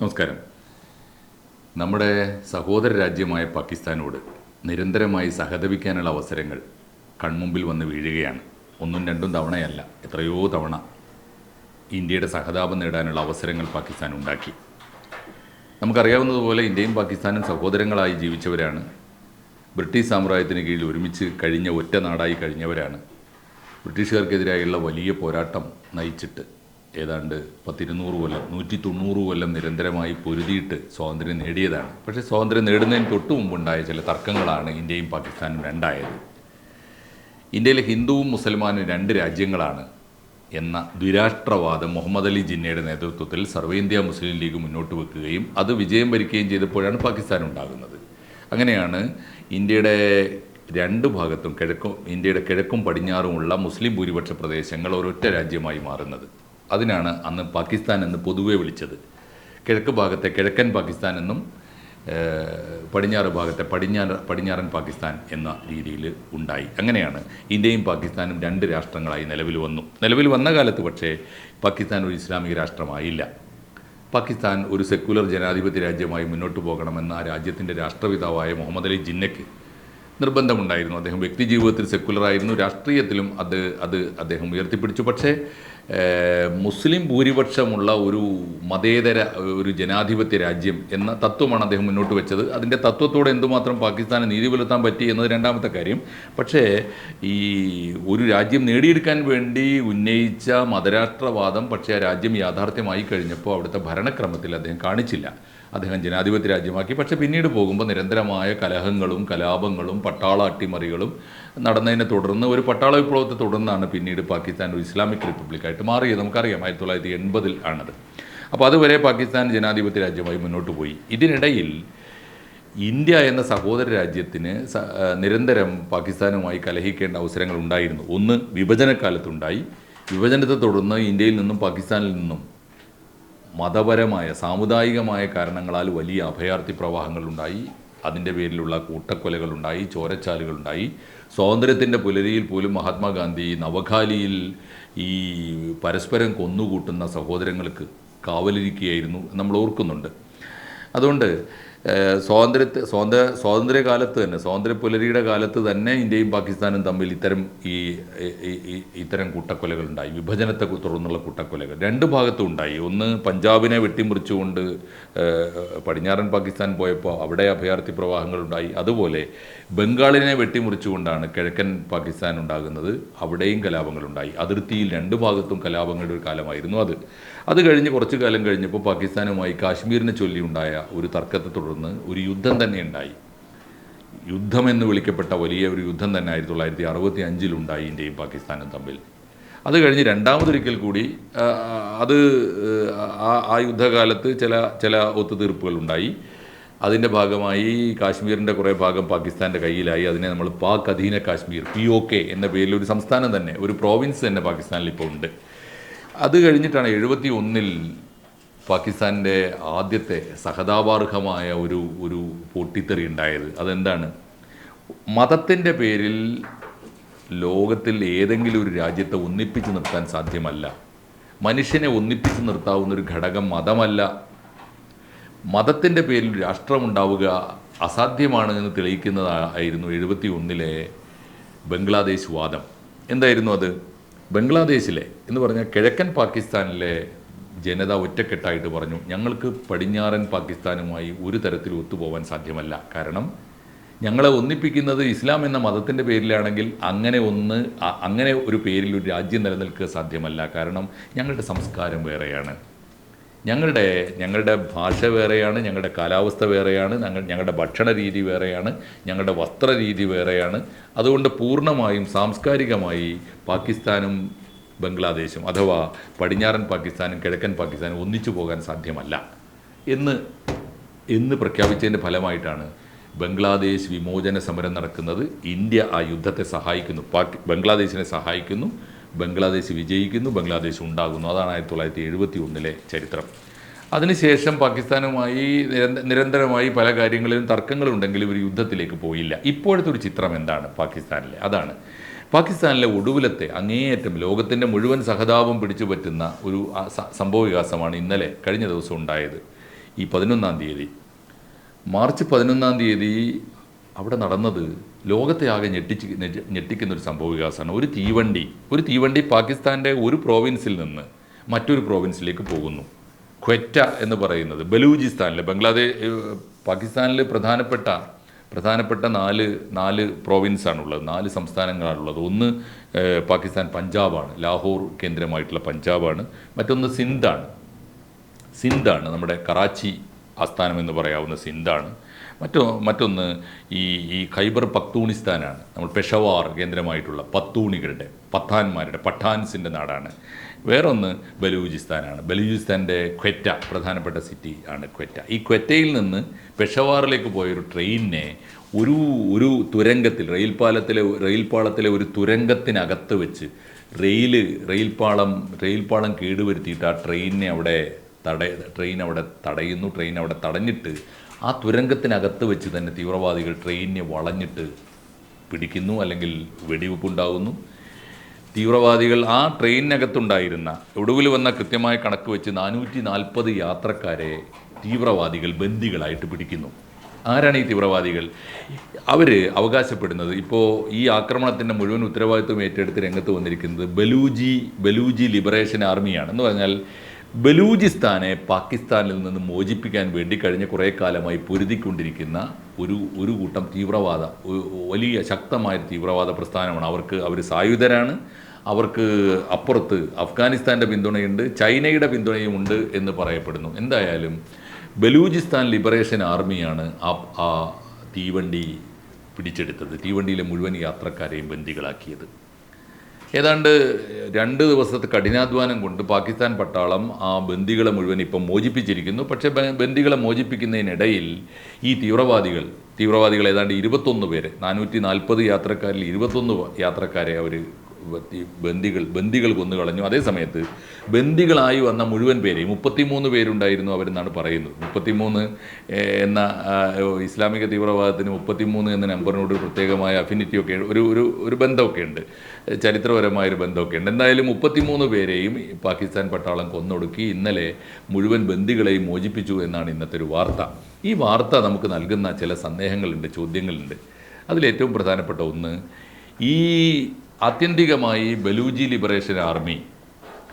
നമസ്കാരം. നമ്മുടെ സഹോദര രാജ്യമായ പാകിസ്ഥാനോട് നിരന്തരമായി സഹതപിക്കാനുള്ള അവസരങ്ങൾ കൺമുമ്പിൽ വന്ന് വീഴുകയാണ്. ഒന്നും രണ്ടും തവണയല്ല എത്രയോ തവണ ഇന്ത്യയുടെ സഹതാപം നേടാനുള്ള അവസരങ്ങൾ പാകിസ്ഥാൻ ഉണ്ടാക്കി. നമുക്കറിയാവുന്നതുപോലെ ഇന്ത്യയും പാകിസ്ഥാനും സഹോദരങ്ങളായി ജീവിച്ചവരാണ്. ബ്രിട്ടീഷ് സാമ്രാജ്യത്തിന് കീഴിൽ ഒരുമിച്ച് കഴിഞ്ഞ ഒറ്റ നാടായി കഴിഞ്ഞവരാണ്. ബ്രിട്ടീഷുകാർക്കെതിരായുള്ള വലിയ പോരാട്ടം നയിച്ചിട്ട് ഏതാണ്ട് പത്തിരുന്നൂറ് കൊല്ലം നൂറ്റി തൊണ്ണൂറ് കൊല്ലം നിരന്തരമായി പൊരുതിയിട്ട് സ്വാതന്ത്ര്യം നേടിയതാണ്. പക്ഷേ സ്വാതന്ത്ര്യം നേടുന്നതിന് തൊട്ടു മുമ്പുണ്ടായ ചില തർക്കങ്ങളാണ് ഇന്ത്യയും പാകിസ്ഥാനും രണ്ടായത്. ഇന്ത്യയിലെ ഹിന്ദുവും മുസൽമാനും രണ്ട് രാജ്യങ്ങളാണ് എന്ന ദ്വിരാഷ്ട്രവാദം മുഹമ്മദ് അലി ജിന്നയുടെ നേതൃത്വത്തിൽ സർവേന്ത്യ മുസ്ലിം ലീഗ് മുന്നോട്ട് വെക്കുകയും അത് വിജയം വരിക്കുകയും ചെയ്തപ്പോഴാണ് പാകിസ്ഥാൻ ഉണ്ടാകുന്നത്. അങ്ങനെയാണ് ഇന്ത്യയുടെ രണ്ട് ഭാഗത്തും കിഴക്കും ഇന്ത്യയുടെ കിഴക്കും പടിഞ്ഞാറുമുള്ള മുസ്ലിം ഭൂരിപക്ഷ പ്രദേശങ്ങൾ ഒരൊറ്റ രാജ്യമായി മാറുന്നത്. അതിനാണ് അന്ന് പാകിസ്ഥാൻ എന്ന് പൊതുവെ വിളിച്ചത്. കിഴക്ക് ഭാഗത്തെ കിഴക്കൻ പാകിസ്ഥാൻ എന്നും പടിഞ്ഞാറ് ഭാഗത്തെ പടിഞ്ഞാറ് പടിഞ്ഞാറൻ പാകിസ്ഥാൻ എന്ന രീതിയിൽ ഉണ്ടായി. അങ്ങനെയാണ് ഇന്ത്യയും പാകിസ്ഥാനും രണ്ട് രാഷ്ട്രങ്ങളായി നിലവിൽ വന്നു. നിലവിൽ വന്ന കാലത്ത് പക്ഷേ പാകിസ്ഥാൻ ഒരു ഇസ്ലാമിക രാഷ്ട്രമായില്ല. പാകിസ്ഥാൻ ഒരു സെക്യുലർ ജനാധിപത്യ രാജ്യമായി മുന്നോട്ട് പോകണമെന്ന ആ രാജ്യത്തിന്റെ രാഷ്ട്രപിതാവായ മുഹമ്മദ് അലി ജിന്നയ്ക്ക് നിർബന്ധമുണ്ടായിരുന്നു. അദ്ദേഹം വ്യക്തി ജീവിതത്തിൽ സെക്കുലറായിരുന്നു രാഷ്ട്രീയത്തിലും അത് അത് അദ്ദേഹം ഉയർത്തിപ്പിടിച്ചു. പക്ഷേ മുസ്ലിം ഭൂരിപക്ഷമുള്ള ഒരു മതേതര ഒരു ജനാധിപത്യ രാജ്യം എന്ന തത്വമാണ് അദ്ദേഹം മുന്നോട്ട് വെച്ചത്. അതിന്റെ തത്വത്തോടെ എന്തുമാത്രം പാകിസ്ഥാനെ നീതി പുലർത്താൻ പറ്റി എന്നത് രണ്ടാമത്തെ കാര്യം. പക്ഷേ ഈ ഒരു രാജ്യം നേടിയെടുക്കാൻ വേണ്ടി ഉന്നയിച്ച മതരാഷ്ട്രവാദം പക്ഷേ ആ രാജ്യം യാഥാർത്ഥ്യമായി കഴിഞ്ഞപ്പോൾ അവിടുത്തെ ഭരണക്രമത്തിൽ അദ്ദേഹം കാണിച്ചില്ല. അദ്ദേഹം ജനാധിപത്യ രാജ്യമാക്കി. പക്ഷേ പിന്നീട് പോകുമ്പോൾ നിരന്തരമായ കലഹങ്ങളും കലാപങ്ങളും പട്ടാള അട്ടിമറികളും നടന്നതിനെ തുടർന്ന് ഒരു പട്ടാള വിപ്ലവത്തെ തുടർന്നാണ് പിന്നീട് പാകിസ്ഥാൻ ഒരു ഇസ്ലാമിക് റിപ്പബ്ലിക്കായിട്ട് മാറിയത്. നമുക്കറിയാം ആയിരത്തി തൊള്ളായിരത്തി എൺപതിൽ ആണത്. അപ്പോൾ അതുവരെ പാകിസ്ഥാൻ ജനാധിപത്യ രാജ്യമായി മുന്നോട്ട് പോയി. ഇതിനിടയിൽ ഇന്ത്യ എന്ന സഹോദര രാജ്യത്തിന് നിരന്തരം പാകിസ്ഥാനുമായി കലഹിക്കേണ്ട അവസരങ്ങൾ ഉണ്ടായിരുന്നു. ഒന്ന് വിഭജനക്കാലത്തുണ്ടായി വിഭജനത്തെ തുടർന്ന് ഇന്ത്യയിൽ നിന്നും പാകിസ്ഥാനിൽ നിന്നും മതപരമായ സാമുദായികമായ കാരണങ്ങളാൽ വലിയ അഭയാർത്ഥി പ്രവാഹങ്ങളുണ്ടായി. അതിന്റെ പേരിലുള്ള കൂട്ടക്കൊലകളുണ്ടായി ചോരച്ചാലുകളുണ്ടായി. സ്വാതന്ത്ര്യത്തിന്റെ പുലരിയിൽ പോലും മഹാത്മാഗാന്ധി നവഖാലിയിൽ ഈ പരസ്പരം കൊന്നുകൂട്ടുന്ന സഹോദരങ്ങൾക്ക് കാവലിരിക്കുകയായിരുന്നു നമ്മൾ ഓർക്കുന്നുണ്ട്. അതുകൊണ്ട് സ്വാതന്ത്ര്യത്തെ സ്വാതന്ത്ര്യ സ്വാതന്ത്ര്യകാലത്ത് തന്നെ സ്വാതന്ത്ര്യ പുലരിയുടെ കാലത്ത് തന്നെ ഇന്ത്യയും പാകിസ്ഥാനും തമ്മിൽ ഇത്തരം ഈ- ഇത്തരം കൂട്ടക്കൊലകൾ ഉണ്ടായി വിഭജനത്തെ തുടർന്നുള്ള കൂട്ടക്കൊലകൾ. രണ്ട് ഭാഗത്തും ഉണ്ടായി. ഒന്ന് പഞ്ചാബിനെ വെട്ടിമുറിച്ചുകൊണ്ട് പടിഞ്ഞാറൻ പാകിസ്ഥാൻ പോയപ്പോൾ അവിടെ അഭയാർത്ഥി പ്രവാഹങ്ങളുണ്ടായി. അതുപോലെ ബംഗാളിനെ വെട്ടിമുറിച്ചുകൊണ്ടാണ് കിഴക്കൻ പാകിസ്ഥാൻ ഉണ്ടാകുന്നത്. അവിടെയും കലാപങ്ങളുണ്ടായി. അതിർത്തിയിൽ രണ്ട് ഭാഗത്തും കലാപങ്ങളുടെ ഒരു കാലമായിരുന്നു അത്. അത് കഴിഞ്ഞ് കുറച്ചു കാലം കഴിഞ്ഞപ്പോൾ പാകിസ്ഥാനുമായി കാശ്മീരിനെ ചൊല്ലിയുണ്ടായ ഒരു തർക്കത്തെ തുടർന്ന് ഒരു യുദ്ധം തന്നെ ഉണ്ടായി. യുദ്ധം എന്ന് വിളിക്കപ്പെട്ട വലിയ ഒരു യുദ്ധം തന്നെ ആയിരത്തി തൊള്ളായിരത്തി അറുപത്തി അഞ്ചിലുണ്ടായി ഇന്ത്യയും പാകിസ്ഥാനും തമ്മിൽ. അത് കഴിഞ്ഞ് രണ്ടാമതൊരിക്കൽ കൂടി അത് ആ ആ യുദ്ധകാലത്ത് ചില ചില ഒത്തുതീർപ്പുകൾ ഉണ്ടായി. അതിന്റെ ഭാഗമായി കാശ്മീരിന്റെ കുറേ ഭാഗം പാകിസ്ഥാന്റെ കയ്യിലായി. അതിനെ നമ്മൾ പാക് അധീന കാശ്മീർ പി ഒ കെ എന്ന പേരിൽ ഒരു സംസ്ഥാനം തന്നെ ഒരു പ്രോവിൻസ് തന്നെ പാകിസ്ഥാനിൽ ഇപ്പോൾ ഉണ്ട്. അത് കഴിഞ്ഞിട്ടാണ് എഴുപത്തി ഒന്നിൽ പാകിസ്ഥാന്റെ ആദ്യത്തെ സഹതാപാർഹമായ ഒരു ഒരു പൊട്ടിത്തെറി ഉണ്ടായത്. അതെന്താണ്? മതത്തിന്റെ പേരിൽ ലോകത്തിൽ ഏതെങ്കിലും ഒരു രാജ്യത്തെ ഒന്നിപ്പിച്ച് നിർത്താൻ സാധ്യമല്ല. മനുഷ്യനെ ഒന്നിപ്പിച്ച് നിർത്താവുന്ന ഒരു ഘടകം മതമല്ല. മതത്തിന്റെ പേരിൽ രാഷ്ട്രമുണ്ടാവുക അസാധ്യമാണ് എന്ന് തെളിയിക്കുന്നതായിരുന്നു എഴുപത്തി ഒന്നിലെ ബംഗ്ലാദേശ് വാദം. എന്തായിരുന്നു അത്? ബംഗ്ലാദേശിലെ എന്ന് പറഞ്ഞാൽ കിഴക്കൻ പാകിസ്ഥാനിലെ ജനത ഒറ്റക്കെട്ടായിട്ട് പറഞ്ഞു ഞങ്ങൾക്ക് പടിഞ്ഞാറൻ പാകിസ്ഥാനുമായി ഒരു തരത്തിൽ ഒത്തുപോകാൻ സാധ്യമല്ല. കാരണം ഞങ്ങളെ ഒന്നിപ്പിക്കുന്നത് ഇസ്ലാം എന്ന മതത്തിന്റെ പേരിലാണെങ്കിൽ അങ്ങനെ ഒന്ന് അങ്ങനെ ഒരു പേരിൽ ഒരു രാജ്യം നിലനിൽക്കുക സാധ്യമല്ല. കാരണം ഞങ്ങളുടെ സംസ്കാരം വേറെയാണ്. ഞങ്ങളുടെ ഞങ്ങളുടെ ഭാഷ വേറെയാണ് ഞങ്ങളുടെ കാലാവസ്ഥ വേറെയാണ് ഞങ്ങൾ ഞങ്ങളുടെ ഭക്ഷണ രീതി വേറെയാണ് ഞങ്ങളുടെ വസ്ത്രരീതി വേറെയാണ്. അതുകൊണ്ട് പൂർണമായും സാംസ്കാരികമായി പാകിസ്ഥാനും ബംഗ്ലാദേശും അഥവാ പടിഞ്ഞാറൻ പാകിസ്ഥാനും കിഴക്കൻ പാകിസ്ഥാനും ഒന്നിച്ചു പോകാൻ സാധ്യമല്ല. എന്ന് എന്ന് പ്രഖ്യാപിച്ചതിന്റെ ഫലമായിട്ടാണ് ബംഗ്ലാദേശ് വിമോചന സമരം നടക്കുന്നത്. ഇന്ത്യ ആ യുദ്ധത്തെ സഹായിക്കുന്നു. പാക് ബംഗ്ലാദേശിനെ സഹായിക്കുന്നു. ബംഗ്ലാദേശ് വിജയിക്കുന്നു ബംഗ്ലാദേശ് ഉണ്ടാകുന്നു. അതാണ് ആയിരത്തി തൊള്ളായിരത്തി എഴുപത്തി ഒന്നിലെ ചരിത്രം. അതിനുശേഷം പാകിസ്ഥാനുമായി നിരന്തരമായി പല കാര്യങ്ങളിലും തർക്കങ്ങളുണ്ടെങ്കിലും ഒരു യുദ്ധത്തിലേക്ക് പോയില്ല. ഇപ്പോഴത്തെ ഒരു ചിത്രം എന്താണ് പാകിസ്ഥാനിലെ? അതാണ് പാകിസ്ഥാനിലെ ഒടുവിലത്തെ അങ്ങേയറ്റം ലോകത്തിന്റെ മുഴുവൻ സഹതാപം പിടിച്ചു പറ്റുന്ന ഒരു സംഭവവികാസമാണ് സംഭവ വികാസമാണ് ഇന്നലെ കഴിഞ്ഞ ദിവസം ഉണ്ടായത്. ഈ പതിനൊന്നാം തീയതി. മാർച്ച് പതിനൊന്നാം തീയതി അവിടെ നടന്നത് ലോകത്തെ ആകെ ഞെട്ടിച്ച് ഞെട്ടിക്കുന്ന ഒരു സംഭവ വികാസമാണ്. ഒരു തീവണ്ടി ഒരു തീവണ്ടി പാകിസ്ഥാന്റെ ഒരു പ്രോവിൻസിൽ നിന്ന് മറ്റൊരു പ്രോവിൻസിലേക്ക് പോകുന്നു. ക്വറ്റ എന്ന് പറയുന്നത് ബലൂചിസ്ഥാനിലെ ബംഗ്ലാദേശ് പാകിസ്ഥാനിൽ പ്രധാനപ്പെട്ട പ്രധാനപ്പെട്ട നാല് നാല് പ്രോവിൻസാണുള്ളത് നാല് സംസ്ഥാനങ്ങളാണുള്ളത്. ഒന്ന് പാകിസ്ഥാൻ പഞ്ചാബാണ് ലാഹോർ കേന്ദ്രമായിട്ടുള്ള പഞ്ചാബാണ്. മറ്റൊന്ന് സിന്ധാണ് സിന്ധാണ് നമ്മുടെ കറാച്ചി ആസ്ഥാനം എന്ന് പറയാവുന്ന സിന്ധാണ് മറ്റോ മറ്റൊന്ന് ഈ ഈ ഖൈബർ പക്തൂണിസ്ഥാനാണ്. നമ്മൾ പെഷവാർ കേന്ദ്രമായിട്ടുള്ള പത്തൂണികളുടെ പത്താൻമാരുടെ പട്ടാൻസിന്റെ നാടാണ്. വേറൊന്ന് ബലൂചിസ്ഥാനാണ്. ബലൂചിസ്ഥാന്റെ ക്വറ്റ പ്രധാനപ്പെട്ട സിറ്റി ആണ് ക്വറ്റ. ഈ ക്വറ്റയിൽ നിന്ന് പെഷവാറിലേക്ക് പോയൊരു ട്രെയിനിനെ ഒരു ഒരു തുരങ്കത്തിൽ റെയിൽപാലത്തിലെ റെയിൽപാളത്തിലെ ഒരു തുരങ്കത്തിനകത്ത് വെച്ച് റെയിൽ റെയിൽപാളം റെയിൽപാളം കേടുവരുത്തിയിട്ട് ആ ട്രെയിനിനെ അവിടെ തട ട്രെയിൻ അവിടെ തടയുന്നു. ട്രെയിൻ അവിടെ തടഞ്ഞിട്ട് ആ തുരങ്കത്തിനകത്ത് വെച്ച് തന്നെ തീവ്രവാദികൾ ട്രെയിനിനെ വളഞ്ഞിട്ട് പിടിക്കുന്നു അല്ലെങ്കിൽ വെടിവെപ്പുണ്ടാകുന്നു. തീവ്രവാദികൾ ആ ട്രെയിനിനകത്തുണ്ടായിരുന്ന ഒടുവിൽ വന്ന കൃത്യമായ കണക്ക് വെച്ച് നാനൂറ്റി നാൽപ്പത് യാത്രക്കാരെ തീവ്രവാദികൾ ബന്ദികളായിട്ട് പിടിക്കുന്നു. ആരാണ് ഈ തീവ്രവാദികൾ? അവർ അവകാശപ്പെടുന്നത് ഇപ്പോൾ ഈ ആക്രമണത്തിന്റെ മുഴുവൻ ഉത്തരവാദിത്വം ഏറ്റെടുത്ത് രംഗത്ത് വന്നിരിക്കുന്നത് ബലൂജി ബലൂജി ലിബറേഷൻ ആർമിയാണ് എന്ന് പറഞ്ഞാൽ ബലൂചിസ്ഥാനെ പാകിസ്ഥാനിൽ നിന്ന് മോചിപ്പിക്കാൻ വേണ്ടി കഴിഞ്ഞ കുറേ കാലമായി പൊരുതിക്കൊണ്ടിരിക്കുന്ന ഒരു ഒരു കൂട്ടം തീവ്രവാദ വലിയ ശക്തമായ തീവ്രവാദ പ്രസ്ഥാനമാണ്. അവർക്ക് അവർ സായുധരാണ്. അവർക്ക് അപ്പുറത്ത് അഫ്ഗാനിസ്ഥാന്റെ പിന്തുണയുണ്ട് ചൈനയുടെ പിന്തുണയും ഉണ്ട് എന്ന് പറയപ്പെടുന്നു. എന്തായാലും ബലൂചിസ്ഥാൻ ലിബറേഷൻ ആർമിയാണ് ആ തീവണ്ടി പിടിച്ചെടുത്തത് തീവണ്ടിയിലെ മുഴുവൻ യാത്രക്കാരെയും ബന്ദികളാക്കിയത്. ഏതാണ്ട് രണ്ട് ദിവസത്തെ കഠിനാധ്വാനം കൊണ്ട് പാകിസ്ഥാൻ പട്ടാളം ആ ബന്ദികളെ മുഴുവൻ ഇപ്പം മോചിപ്പിച്ചിരിക്കുന്നു. പക്ഷേ ബന്ദികളെ മോചിപ്പിക്കുന്നതിനിടയിൽ ഈ തീവ്രവാദികൾ തീവ്രവാദികൾ ഏതാണ്ട് ഇരുപത്തൊന്ന് പേരെ നാനൂറ്റി നാൽപ്പത് യാത്രക്കാരിൽ ഇരുപത്തൊന്ന് യാത്രക്കാരെ അവർ ബന്ദികൾ ബന്ദികൾ കൊന്നു കളഞ്ഞു. അതേ സമയത്ത് ബന്ദികളായി വന്ന മുഴുവൻ പേരെയും മുപ്പത്തിമൂന്ന് പേരുണ്ടായിരുന്നു അവരെന്നാണ് പറയുന്നത്. മുപ്പത്തിമൂന്ന് എന്ന ഇസ്ലാമിക തീവ്രവാദത്തിന് മുപ്പത്തിമൂന്ന് എന്ന നമ്പറിനോട് പ്രത്യേകമായ അഫിനിറ്റി ഒക്കെ ഒരു ഒരു ഒരു ബന്ധമൊക്കെ ഉണ്ട്. ചരിത്രപരമായ ഒരു ബന്ധമൊക്കെ ഉണ്ട്. എന്തായാലും മുപ്പത്തിമൂന്ന് പേരെയും പാകിസ്ഥാൻ പട്ടാളം കൊന്നൊടുക്കി ഇന്നലെ മുഴുവൻ ബന്ദികളെയും മോചിപ്പിച്ചു എന്നാണ് ഇന്നത്തെ ഒരു വാർത്ത. ഈ വാർത്ത നമുക്ക് നൽകുന്ന ചില സന്ദേഹങ്ങളുണ്ട് ചോദ്യങ്ങളുണ്ട്. അതിലേറ്റവും പ്രധാനപ്പെട്ട ഒന്ന് ഈ ആത്യന്തികമായി ബലൂജി ലിബറേഷൻ ആർമി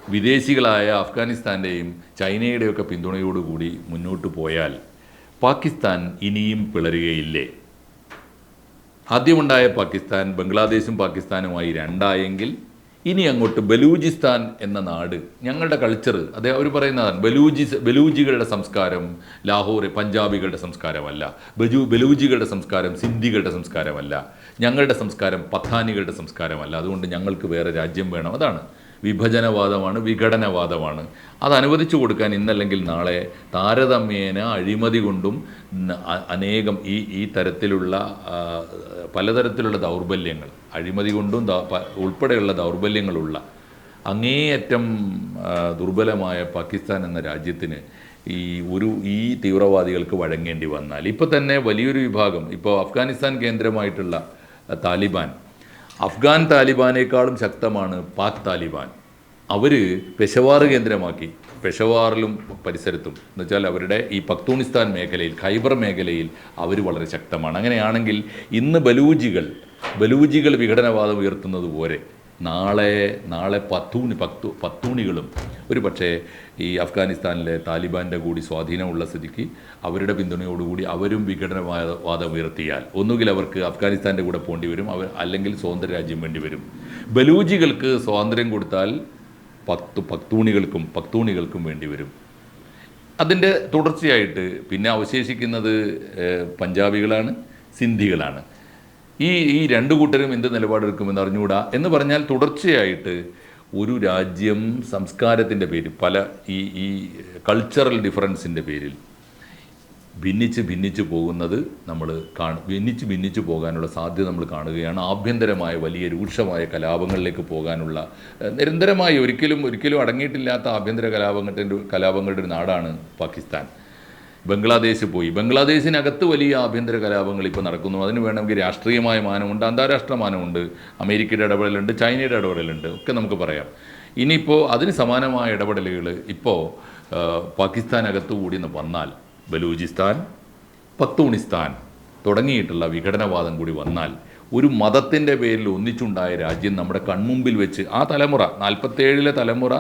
വിദേശികളായ അഫ്ഗാനിസ്ഥാന്റെയും ചൈനയുടെയൊക്കെ പിന്തുണയോടുകൂടി മുന്നോട്ട് പോയാൽ പാകിസ്ഥാൻ ഇനിയും പിളരുകയില്ലേ? ആദ്യമുണ്ടായ പാകിസ്ഥാൻ ബംഗ്ലാദേശും പാകിസ്ഥാനുമായി രണ്ടായെങ്കിൽ ഇനി അങ്ങോട്ട് ബലൂചിസ്ഥാൻ എന്ന നാട് ഞങ്ങളുടെ കൾച്ചർ അതേ അവർ പറയുന്നതാണ് ബലൂജി ബലൂജികളുടെ സംസ്കാരം ലാഹോർ പഞ്ചാബികളുടെ സംസ്കാരമല്ല ബജു ബലൂജികളുടെ സംസ്കാരം സിന്ധികളുടെ സംസ്കാരമല്ല ഞങ്ങളുടെ സംസ്കാരം പത്താനികളുടെ സംസ്കാരമല്ല അതുകൊണ്ട് ഞങ്ങൾക്ക് വേറെ രാജ്യം വേണം അതാണ്. വിഭജനവാദമാണ് വിഘടനവാദമാണ്. അത് അനുവദിച്ചു കൊടുക്കാൻ ഇന്നല്ലെങ്കിൽ നാളെ താരതമ്യേന അഴിമതി കൊണ്ടും അനേകം ഈ ഈ തരത്തിലുള്ള പലതരത്തിലുള്ള ദൗർബല്യങ്ങൾ അഴിമതി കൊണ്ടും ഉൾപ്പെടെയുള്ള ദൗർബല്യങ്ങളുള്ള അങ്ങേയറ്റം ദുർബലമായ പാകിസ്ഥാൻ എന്ന രാജ്യത്തിന് ഈ ഒരു ഈ തീവ്രവാദികൾക്ക് വഴങ്ങേണ്ടി വന്നാൽ. ഇപ്പോൾ തന്നെ വലിയൊരു വിഭാഗം ഇപ്പോൾ അഫ്ഗാനിസ്ഥാൻ കേന്ദ്രമായിട്ടുള്ള താലിബാൻ അഫ്ഗാൻ താലിബാനേക്കാളും ശക്തമാണ് പാക് താലിബാൻ. അവർ പെഷവാർ കേന്ദ്രമാക്കി. പെഷവാറിലും പരിസരത്തും. എന്ന് വെച്ചാൽ അവരുടെ ഈ പക്തൂണിസ്ഥാൻ മേഖലയിൽ ഖൈബർ മേഖലയിൽ അവർ വളരെ ശക്തമാണ്. അങ്ങനെയാണെങ്കിൽ ഇന്ന് ബലൂജികൾ ബലൂജികൾ വിഘടനവാദം ഉയർത്തുന്നത് പോലെ നാളെ നാളെ പത്തൂണി പത്തു പത്തൂണികളും. ഒരു പക്ഷേ ഈ അഫ്ഗാനിസ്ഥാനിലെ താലിബാന്റെ കൂടി സ്വാധീനമുള്ള സ്ഥിതിക്ക് അവരുടെ പിന്തുണയോടുകൂടി അവരും വിഘടനവാദ വാദം ഉയർത്തിയാൽ ഒന്നുകിൽ അവർക്ക് അഫ്ഗാനിസ്ഥാന്റെ കൂടെ പോകേണ്ടി വരും അവർ അല്ലെങ്കിൽ സ്വതന്ത്ര രാജ്യം വേണ്ടി വരും. ബലൂജികൾക്ക് സ്വാതന്ത്ര്യം കൊടുത്താൽ പത്ത് പത്തൂണികൾക്കും പത്തൂണികൾക്കും വേണ്ടി വരും. അതിന്റെ തുടർച്ചയായിട്ട് പിന്നെ അവശേഷിക്കുന്നത് പഞ്ചാബികളാണ് സിന്ധികളാണ്. ഈ ഈ രണ്ട് കൂട്ടരും എന്ത് നിലപാടെടുക്കുമെന്ന് അറിഞ്ഞുകൂടാ? എന്ന് പറഞ്ഞാൽ തുടർച്ചയായിട്ട് ഒരു രാജ്യം സംസ്കാരത്തിന്റെ പേരിൽ പല ഈ ഈ കൾച്ചറൽ ഡിഫറൻസിന്റെ പേരിൽ ഭിന്നിച്ച് ഭിന്നിച്ച് പോകുന്നത് നമ്മൾ കാണ. ഭിന്നിച്ച് ഭിന്നിച്ച് പോകാനുള്ള സാധ്യത നമ്മൾ കാണുകയാണ്. ആഭ്യന്തരമായ വലിയ രൂക്ഷമായ കലാപങ്ങളിലേക്ക് പോകാനുള്ള നിരന്തരമായി ഒരിക്കലും ഒരിക്കലും അടങ്ങിയിട്ടില്ലാത്ത ആഭ്യന്തര കലാപങ്ങളുടെ കലാപങ്ങളുടെ ഒരു നാടാണ് പാകിസ്ഥാൻ. ബംഗ്ലാദേശ് പോയി. ബംഗ്ലാദേശിനകത്ത് വലിയ ആഭ്യന്തര കലാപങ്ങൾ ഇപ്പോൾ നടക്കുന്നു. അതിന് വേണമെങ്കിൽ രാഷ്ട്രീയമായ മാനമുണ്ട് അന്താരാഷ്ട്ര മാനമുണ്ട് അമേരിക്കയുടെ ഇടപെടലുണ്ട് ചൈനയുടെ ഇടപെടലുണ്ട് ഒക്കെ നമുക്ക് പറയാം. ഇനിയിപ്പോൾ അതിന് സമാനമായ ഇടപെടലുകൾ ഇപ്പോൾ പാകിസ്ഥാനകത്ത് കൂടി എന്ന് വന്നാൽ ബലൂചിസ്ഥാൻ പത്തൂണിസ്ഥാൻ തുടങ്ങിയിട്ടുള്ള വിഘടനവാദം കൂടി വന്നാൽ ഒരു മതത്തിന്റെ പേരിൽ ഒന്നിച്ചുണ്ടായ രാജ്യം നമ്മുടെ കൺമുമ്പിൽ വെച്ച് ആ തലമുറ നാൽപ്പത്തേഴിലെ തലമുറ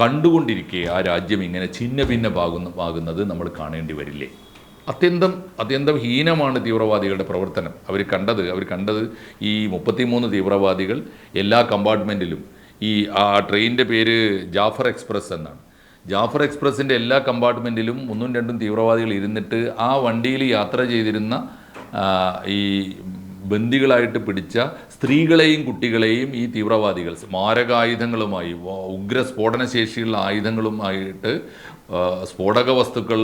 കണ്ടുകൊണ്ടിരിക്കെ ആ രാജ്യം ഇങ്ങനെ ഛിന്ന ഭിന്നമാകുന്ന ആകുന്നത് നമ്മൾ കാണേണ്ടി വരില്ലേ? അത്യന്തം അത്യന്തം ഹീനമാണ് തീവ്രവാദികളുടെ പ്രവർത്തനം. അവർ കണ്ടത് അവർ കണ്ടത് ഈ മുപ്പത്തിമൂന്ന് തീവ്രവാദികൾ എല്ലാ കമ്പാർട്ട്മെന്റിലും ഈ ആ ട്രെയിനിന്റെ പേര് ജാഫർ എക്സ്പ്രസ് എന്നാണ്. ജാഫർ എക്സ്പ്രസിന്റെ എല്ലാ കമ്പാർട്ട്മെന്റിലും ഒന്നും രണ്ടും തീവ്രവാദികൾ ഇരുന്നിട്ട് ആ വണ്ടിയിൽ യാത്ര ചെയ്തിരുന്ന ഈ ബന്ദികളായിട്ട് പിടിച്ച സ്ത്രീകളെയും കുട്ടികളെയും ഈ തീവ്രവാദികൾ മാരകായുധങ്ങളുമായി ഉഗ്ര സ്ഫോടനശേഷിയുള്ള ആയുധങ്ങളുമായിട്ട് സ്ഫോടക വസ്തുക്കൾ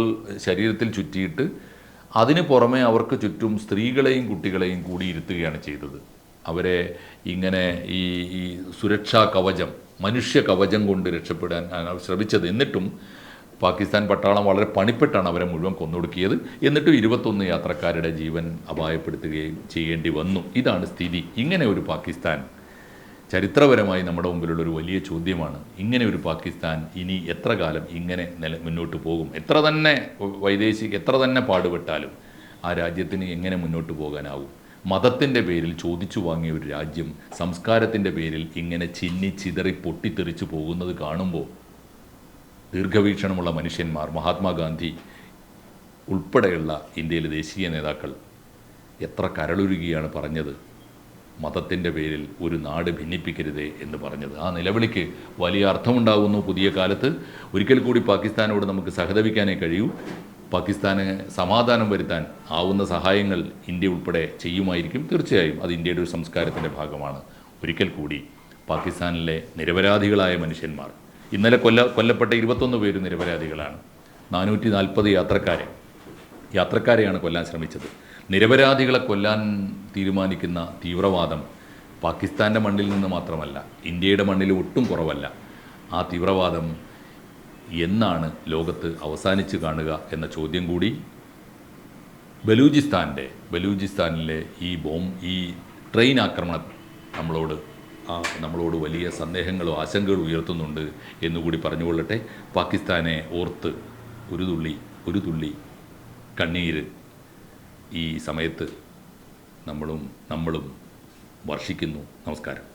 ശരീരത്തിൽ ചുറ്റിയിട്ട് അതിന് പുറമെ അവർക്ക് ചുറ്റും സ്ത്രീകളെയും കുട്ടികളെയും കൂടി ഇരുത്തുകയാണ് ചെയ്തത്. അവരെ ഇങ്ങനെ ഈ ഈ സുരക്ഷാ കവചം മനുഷ്യ കവചം കൊണ്ട് രക്ഷപ്പെടാൻ ശ്രമിച്ചത്. എന്നിട്ടും പാകിസ്ഥാൻ പട്ടാളം വളരെ പണിപ്പെട്ടാണ് അവരെ മുഴുവൻ കൊന്നൊടുക്കിയത്. എന്നിട്ടും ഇരുപത്തൊന്ന് യാത്രക്കാരുടെ ജീവൻ അപായപ്പെടുത്തുകയും ചെയ്യേണ്ടി വന്നു. ഇതാണ് സ്ഥിതി. ഇങ്ങനെ ഒരു പാകിസ്ഥാൻ ചരിത്രപരമായി നമ്മുടെ മുമ്പിലുള്ള ഒരു വലിയ ചോദ്യമാണ്. ഇങ്ങനെ ഒരു പാകിസ്ഥാൻ ഇനി എത്ര കാലം ഇങ്ങനെ നില മുന്നോട്ട് പോകും? എത്ര തന്നെ വൈദേശിക എത്ര തന്നെ പാടുപെട്ടാലും ആ രാജ്യത്തിന് എങ്ങനെ മുന്നോട്ട് പോകാനാവും? മതത്തിന്റെ പേരിൽ ചോദിച്ചു വാങ്ങിയ ഒരു രാജ്യം സംസ്കാരത്തിന്റെ പേരിൽ ഇങ്ങനെ ചിന്നി ചിതറി പൊട്ടിത്തെറിച്ച് പോകുന്നത് കാണുമ്പോൾ ദീർഘവീക്ഷണമുള്ള മനുഷ്യന്മാർ മഹാത്മാഗാന്ധി ഉൾപ്പെടെയുള്ള ഇന്ത്യയിലെ ദേശീയ നേതാക്കൾ എത്ര കരളുരുകിയാണ് പറഞ്ഞത്? മതത്തിന്റെ പേരിൽ ഒരു നാട് ഭിന്നിപ്പിക്കരുതേ എന്ന് പറഞ്ഞത്. ആ നിലവിളിക്ക് വലിയ അർത്ഥമുണ്ടാകുന്നു പുതിയ കാലത്ത്. ഒരിക്കൽ കൂടി പാകിസ്ഥാനോട് നമുക്ക് സഹതപിക്കാനേ കഴിയൂ. പാകിസ്ഥാന് സമാധാനം വരുത്താൻ ആവുന്ന സഹായങ്ങൾ ഇന്ത്യ ഉൾപ്പെടെ ചെയ്യുമായിരിക്കും. തീർച്ചയായും അത് ഇന്ത്യയുടെ ഒരു സംസ്കാരത്തിന്റെ ഭാഗമാണ്. ഒരിക്കൽ കൂടി പാകിസ്ഥാനിലെ നിരപരാധികളായ മനുഷ്യന്മാർ ഇന്നലെ കൊല്ല കൊല്ലപ്പെട്ട ഇരുപത്തൊന്ന് പേര് നിരപരാധികളാണ്. നാനൂറ്റി നാൽപ്പത് യാത്രക്കാരെ. യാത്രക്കാരെയാണ് കൊല്ലാൻ ശ്രമിച്ചത്. നിരപരാധികളെ കൊല്ലാൻ തീരുമാനിക്കുന്ന തീവ്രവാദം പാകിസ്ഥാന്റെ മണ്ണിൽ നിന്ന് മാത്രമല്ല ഇന്ത്യയുടെ മണ്ണിൽ ഒട്ടും കുറവല്ല. ആ തീവ്രവാദം എന്നാണ് ലോകത്ത് അവസാനിച്ച് കാണുക എന്ന ചോദ്യം കൂടി ബലൂചിസ്ഥാന്റെ ബലൂചിസ്ഥാനിലെ ഈ ബോംബ് ഈ ട്രെയിൻ ആക്രമണം നമ്മളോട് നമ്മളോട് വലിയ സന്ദേഹങ്ങളും ആശങ്കകളും ഉയർത്തുന്നുണ്ട് എന്നുകൂടി പറഞ്ഞുകൊള്ളട്ടെ. പാകിസ്ഥാനെ ഓർത്ത് ഒരു തുള്ളി ഒരു തുള്ളി കണ്ണീര് ഈ സമയത്ത് നമ്മളും നമ്മളും വർഷിക്കുന്നു. നമസ്കാരം.